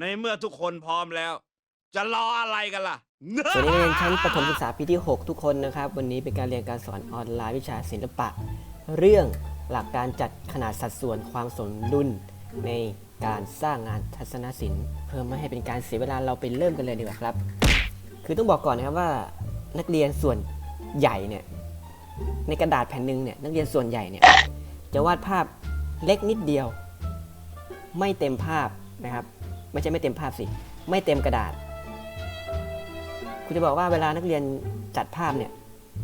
ในเมื่อทุกคนพร้อมแล้ว จะรออะไรกันล่ะ สวัสดีนักเรียนชั้นประถมศึกษาปีที่ 6 ทุกคนนะครับ วันนี้เป็นการเรียนการสอนออนไลน์วิชาศิลปะ เรื่องหลักการจัดขนาดสัดส่วนความสมดุลในการสร้างงานทัศนศิลป์ เพื่อไม่ให้เป็นการเสียเวลาเราไปเริ่มกันเลยดีกว่าครับ คือต้องบอกก่อนนะครับว่านักเรียนส่วนใหญ่เนี่ยในกระดาษแผ่นหนึ่งเนี่ยนักเรียนส่วนใหญ่เนี่ยจะวาดภาพเล็กนิดเดียว ไม่เต็มภาพนะครับ ไม่ใช่ไม่เต็มภาพสิ ไม่เต็มกระดาษ คุณจะบอกว่าเวลานักเรียนจัดภาพเนี่ย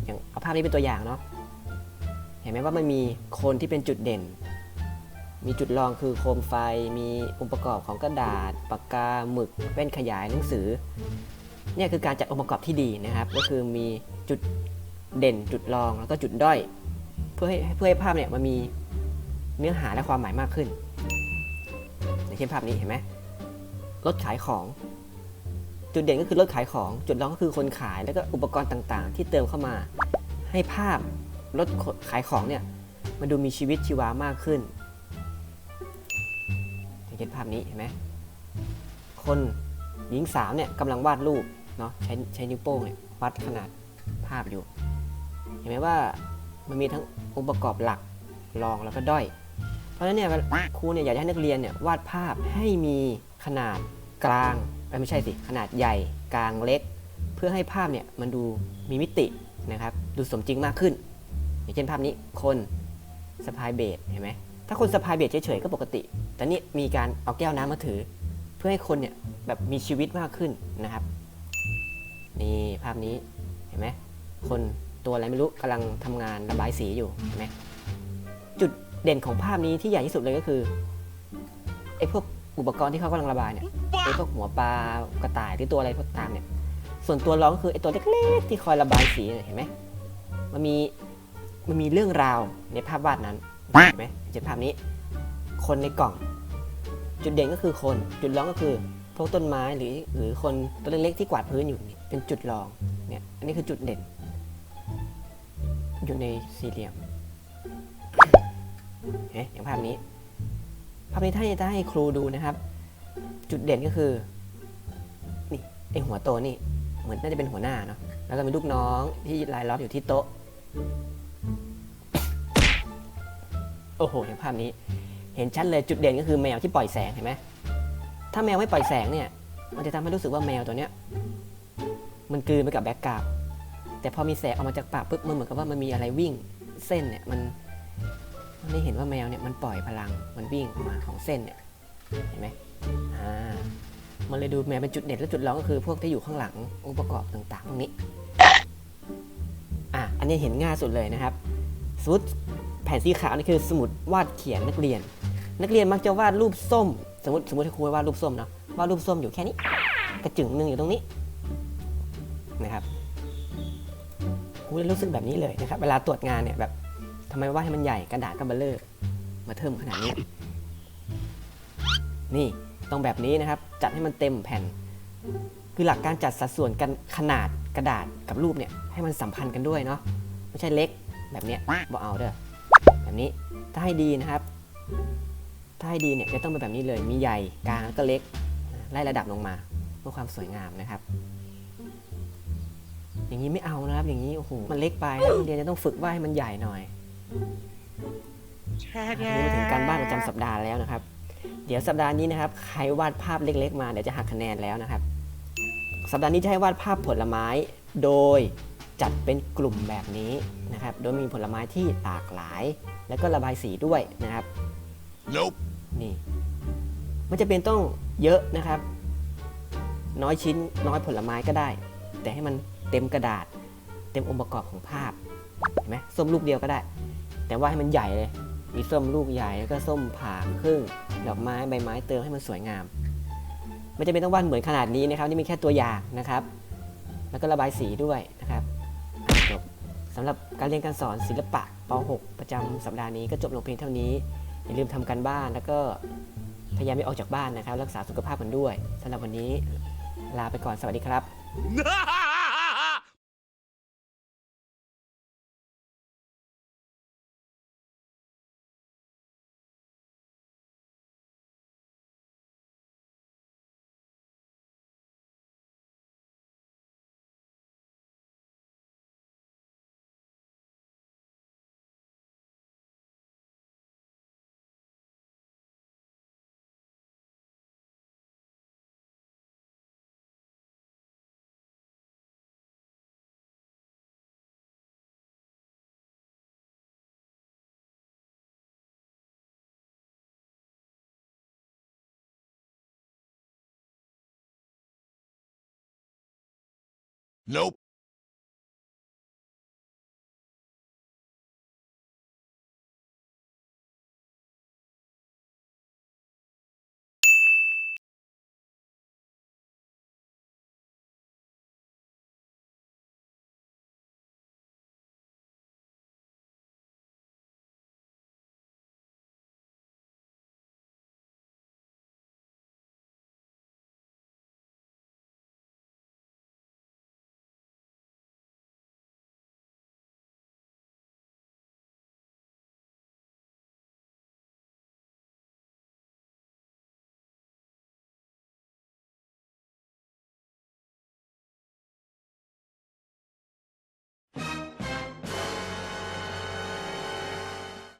อย่างเอาภาพนี้เป็นตัวอย่างเนาะ เห็นไหมว่ามันมีโคนที่เป็นจุดเด่น มีจุดรองคือโคมไฟ มีองค์ประกอบของกระดาษ ปากกา หมึกแว่นขยายหนังสือ เนี่ยคือการจัดองค์ประกอบที่ดีนะครับ ก็คือมีจุดเด่น จุดรอง แล้วก็จุดด้อย เพื่อให้เพื่อให้ภาพเนี่ยมันมีเนื้อหาและความหมายมากขึ้น อย่างเช่นภาพนี้เห็นไหม รถขายของ จุดเด่นก็คือรถขายของ จุดรองก็คือคนขายแล้วก็อุปกรณ์ต่างๆ ที่เติมเข้ามา ให้ภาพรถขายของเนี่ยมันดูมีชีวิตชีวามากขึ้นเช่นภาพนี้เห็นไหมคนหญิงสาวเนี่ยกำลังวาดรูปเนาะใช้ใช้นิ้วโป้งเนี่ยวัดขนาดภาพอยู่ เห็นไหมว่ามันมีทั้งองค์ประกอบหลักรองแล้วก็ด้อย ราะฉะนั้นเนี่ยครูเนี่ยอยากจะให้นักเรียนเนี่ยวาดภาพให้มีขนาดกลางไม่ใช่สิขนาดใหญ่กลางเล็ก เพื่อให้ภาพเนี่ยมันดูมีมิตินะครับดูสมจริงมากขึ้น อย่างเช่นภาพนี้คนสะพายเบสเห็นไหมถ้าคนสะพายเบสเฉยๆก็ปกติ แต่นี่มีการเอาแก้วน้ำมาถือ เพื่อให้คนเนี่ยแบบมีชีวิตมากขึ้นนะครับนี่ภาพนี้เห็นไหมคนตัวอะไรไม่รู้กำลังทำงานระบายสีอยู่เห็นไหม เด่นของภาพนี้ที่ใหญ่ที่สุดเลยก็คือไอ้พวกอุปกรณ์ที่เขากำลังระบายเนี่ยไอ้พวกหัวปลากระต่ายหรือตัวอะไรพวกตามเนี่ย ส่วนตัวร้องก็คือไอ้ตัวเล็กๆที่คอยระบายสีเนี่ยเห็นไหมมันมีมันมีเรื่องราวในภาพวาดนั้นเห็นไหมเช่นภาพนี้ คนในกล่อง จุดเด่นก็คือคน จุดร้องก็คือพวกต้นไม้หรือหรือคนตัวเล็กๆที่กวาดพื้นอยู่นี่เป็นจุดรองเนี่ยอันนี้คือจุดเด่น อยู่ในสี่เหลี่ยม เห็นอย่างภาพนี้ ภาพนี้ถ้าจะให้ครูดูนะครับ จุดเด่นก็คือ นี่ไอหัวโตนี่ เหมือนน่าจะเป็นหัวหน้าเนาะ แล้วก็มีลูกน้องที่รายล้อมอยู่ที่โต๊ะ โอ้โหอย่างภาพนี้ เห็นชัดเลยจุดเด่นก็คือแมวที่ปล่อยแสงเห็นไหม ถ้าแมวไม่ปล่อยแสงเนี่ย มันจะทำให้รู้สึกว่าแมวตัวเนี้ย มันกลืนไปกับแบ็กกราวแต่พอมีแสงออกมาจากปากปุ๊บมันเหมือนกับว่ามันมีอะไรวิ่งเส้นเนี่ยมัน ได้เห็นว่าแมวเนี่ยมันปล่อยพลังมันวิ่งออกมาของเส้นเนี่ยเห็นไหมอ่ามันเลยดูแมวเป็นจุดเด่นและจุดร้องก็คือ พวกที่อยู่ข้างหลังองค์ประกอบต่างๆพวกนี้อะอันนี้เห็นง่ายสุดเลยนะครับสมมติแผ่นสีขาวนี่คือสมุดวาดเขียนนักเรียน นักเรียนมักจะวาดรูปส้ม สมมติสมมติครูวาดรูปส้มเนาะวาดรูปส้มอยู่แค่นี้ กระจึงหนึ่งอยู่ตรงนี้นะครับครูจะรู้สึกแบบนี้เลยนะครับ เวลาตรวจงานเนี่ยแบบ ทำไมวาดให้มันใหญ่กระดาษก็เบลเลอร์มาเทิมขนาดนี้ นี่ต้องแบบนี้นะครับ จัดให้มันเต็มแผ่น คือหลักการจัดสัดส่วนกันขนาดกระดาษกับรูปเนี่ยให้มันสัมพันธ์กันด้วยเนาะไม่ใช่เล็กแบบเนี้ยบอกเอาเด้อแบบนี้ถ้าให้ดีนะครับ ถ้าให้ดีเนี่ยจะต้องเป็นแบบนี้เลยมีใหญ่กลางแล้วก็เล็กไล่ระดับลงมาเพื่อความสวยงามนะครับ อย่างนี้ไม่เอานะครับ อย่างนี้โอ้โหมันเล็กไปนักเรียนจะต้องฝึกว่าให้มันใหญ่หน่อย นนี้มาถึงการบ้านประจำสัปดาห์แล้วนะครับ เดี๋ยวสัปดาห์นี้นะครับ ใครวาดภาพเล็ก ๆ มาเดี๋ยวจะหักคะแนนแล้วนะครับ สัปดาห์นี้จะให้วาดภาพผลไม้ โดยจัดเป็นกลุ่มแบบนี้นะครับ โดยมีผลไม้ที่หลากหลาย แล้วก็ระบายสีด้วยนะครับ Nope นี่มันจะเป็นต้องเยอะนะครับ น้อยชิ้นน้อยผลไม้ก็ได้ แต่ให้มันเต็มกระดาษ เต็มองค์ประกอบของภาพเห็นไหมส้มลูกเดียวก็ได้ แต่ว่าให้มันใหญ่เลย มีส้มลูกใหญ่แล้วก็ส้มผ่าครึ่งดอกไม้ใบไม้เติมให้มันสวยงาม ไม่จำเป็นต้องวาดเหมือนขนาดนี้นะครับ นี่มีแค่ตัวอย่างนะครับ แล้วก็ระบายสีด้วยนะครับจบสำหรับการเรียนการสอนศิลปะป .6 ประจำสัปดาห์นี้ก็จบลงเพียงเท่านี้ อย่าลืมทำการบ้านแล้วก็พยายามไม่ออกจากบ้านนะครับ รักษาสุขภาพกันด้วยสำหรับวันนี้ลาไปก่อนสวัสดีครับ Nope